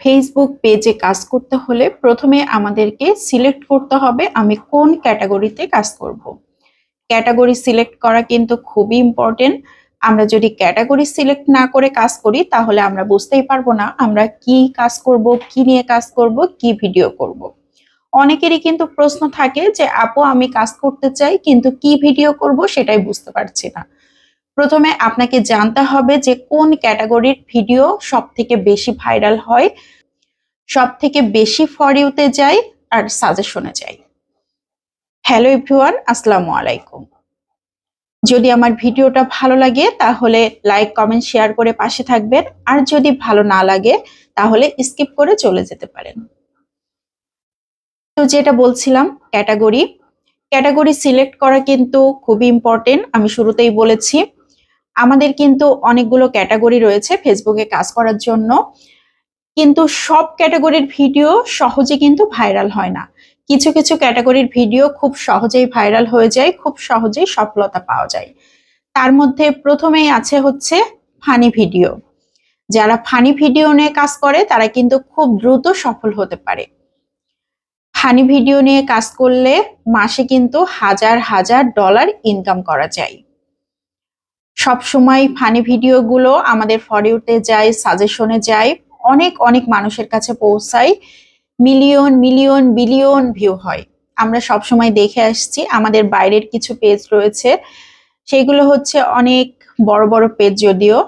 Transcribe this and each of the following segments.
Facebook পেজে কাজ করতে হলে প্রথমে আমাদেরকে সিলেক্ট করতে হবে আমি কোন ক্যাটাগরিতে কাজ করব। ক্যাটাগরি সিলেক্ট করা কিন্তু খুবই ইম্পর্টেন্ট আমরা যদি ক্যাটাগরি সিলেক্ট না করে কাজ করি, তাহলে আমরা বুঝতেই পারব না আমরা কি কাজ করব, কি নিয়ে কাজ করব, কি ভিডিও করব। অনেকেরই কিন্তু প্রশ্ন থাকে যে, আপু, আমি কাজ করতে চাই, কিন্তু কি ভিডিও করব সেটাই বুঝতে পারছি না প্রথমে আপনাকে জানতে হবে যে কোন ক্যাটাগরির ভিডিও সব থেকে বেশি ভাইরাল হয় সব থেকে বেশি ফর ইউতে যায় আর সাজেশনে যায় হ্যালো এভরিওয়ান আসসালামু আলাইকুম। যদি আমার ভিডিওটা ভালো লাগে তাহলে লাইক কমেন্ট শেয়ার করে পাশে থাকবেন। আর যদি ভালো না লাগে তাহলে স্কিপ করে চলে যেতে পারেন। তো যেটা বলছিলাম, ক্যাটাগরি। ক্যাটাগরি সিলেক্ট করা কিন্তু খুবই ইম্পর্টেন্ট আমি শুরুতেই বলেছি। আমাদের কিন্তু অনেকগুলো ক্যাটাগরি রয়েছে ফেসবুকে কাজ করার জন্য। কিন্তু সব ক্যাটাগরির ভিডিও সহজে কিন্তু ভাইরাল হয় না। কিছু কিছু ক্যাটাগরির ভিডিও খুব সহজেই ভাইরাল হয়ে যায়, খুব সহজেই সফলতা পাওয়া যায়। তার মধ্যে প্রথমেই আছে হচ্ছে ফানি ভিডিও। যারা ফানি ভিডিও নিয়ে কাজ করে, তারা কিন্তু খুব দ্রুত সফল হতে পারে। ফানি ভিডিও নিয়ে কাজ করলে মাসে কিন্তু হাজার হাজার ডলার ইনকাম করা যায়। সব সময় ফানি ভিডিওগুলো আমাদের ফরিউতে যায় সাজেশনে যায়। অনেক অনেক মানুষের কাছে পৌঁছায় মিলিয়ন মিলিয়ন বিলিয়ন ভিউ হয়। আমরা সব সময় দেখে আসছি। আমাদের বাইরের কিছু পেজ রয়েছে। সেগুলো হচ্ছে অনেক বড় বড় পেজ যদিও।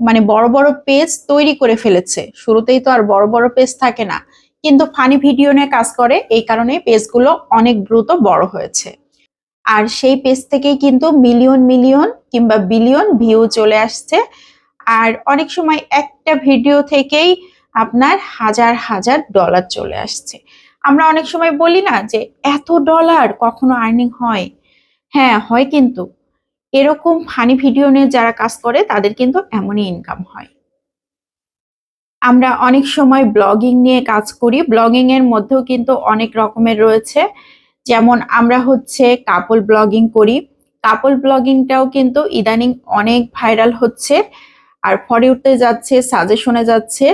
মানে বড় বড় পেজ তৈরি করে ফেলেছে। শুরুতেই তো আর বড় বড় পেজ থাকে না। কিন্তু ফানি ভিডিও নিয়ে কাজ করে। এই কারণে পেজগুলো অনেক দ্রুত বড় হয়েছে। আর সেই পেজ থেকেই কিন্তু মিলিয়ন মিলিয়ন কিংবা বিলিয়ন ভিউ চলে আসছে। আর অনেক সময় একটা ভিডিও থেকেই আপনার হাজার হাজার ডলার চলে আসছে। আমরা অনেক সময় বলি না যে, এত ডলার কখনো আর্নিং হয়? হ্যাঁ হয় কিন্তু। এরকম ফানি ভিডিও নিয়ে যারা কাজ করে, তাদের কিন্তু এমনই ইনকাম হয়। আমরা অনেক সময় ব্লগিং নিয়ে কাজ করি। ব্লগিং এর মধ্যেও কিন্তু অনেক রকমের রয়েছে। যেমন আমরা হচ্ছে কাপল ব্লগিং করি। কাপল ব্লগিংটাও কিন্তু ইদানিং অনেক ভাইরাল হচ্ছে। আর ফরে উঠতে যাচ্ছে সাজেশনে যাচ্ছে।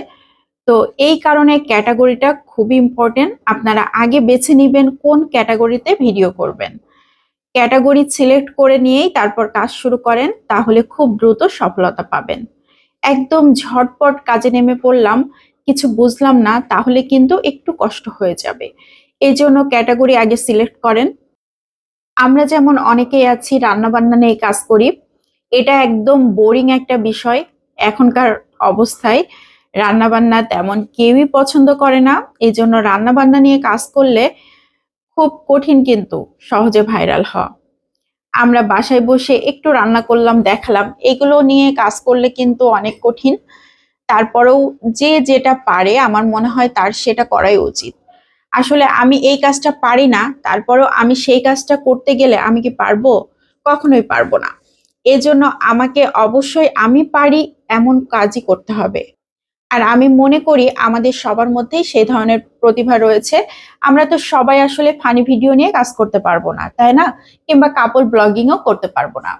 তো এই কারণে ক্যাটাগরিটা খুবই ইম্পর্টেন্ট আপনারা আগে বেছে নেবেন কোন ক্যাটাগরিতে ভিডিও করবেন। ক্যাটাগরি সিলেক্ট করে নিয়েই তারপর কাজ শুরু করেন, তাহলে খুব দ্রুত সফলতা পাবেন। একদম ঝটপট কাজে নেমে পড়লাম, কিছু বুঝলাম না, তাহলে কিন্তু একটু কষ্ট হয়ে যাবে। এই জন্য ক্যাটাগরি আগে সিলেক্ট করেন। আমরা যেমন অনেকেই আছি, রান্নাবান্না নিয়ে কাজ করি, এটা একদম বোরিং একটা বিষয় এখনকার অবস্থায়। রান্নাবান্না তেমন কেউই পছন্দ করে না এই জন্য রান্নাবান্না নিয়ে কাজ করলে খুব কঠিন কিন্তু সহজে ভাইরাল হওয়া। আমরা বাসায় বসে একটু রান্না করলাম, দেখালাম, এগুলো নিয়ে কাজ করলে কিন্তু অনেক কঠিন। তারপরেও যে যেটা পারে, আমার মনে হয় তার সেটা করাই উচিত। আসলে আমি এই কাজটা পারি না, তারপরেও আমি সেই কাজটা করতে গেলে আমি কি পারব? কখনোই পারব না। এজন্য আমাকে অবশ্যই আমি পারি এমন কাজই করতে হবে। আর আমি মনে করি আমাদের সবার মধ্যেই সেই ধরনের প্রতিভা রয়েছে। আমরা তো সবাই আসলে ফানি ভিডিও নিয়ে কাজ করতে পারব না, তাই না? কিংবা কাপড় ব্লগিংও করতে পারব না।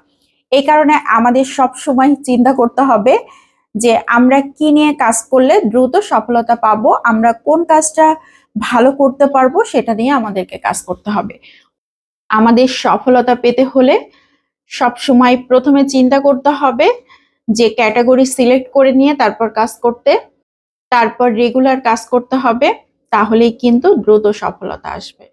এই কারণে আমাদের সব সময় চিন্তা করতে হবে যে আমরা কি নিয়ে কাজ করলে দ্রুত সফলতা পাবো, আমরা কোন কাজটা ভালো করতে পারব সেটা নিয়ে আমাদেরকে কাজ করতে হবে। আমাদের সফলতা পেতে হলে সব সময় প্রথমে চিন্তা করতে হবে যে ক্যাটাগরি সিলেক্ট করে নিয়ে তারপর কাজ করতে, তারপর রেগুলার কাজ করতে হবে, তাহলেই কিন্তু দ্রুত সফলতা আসবে।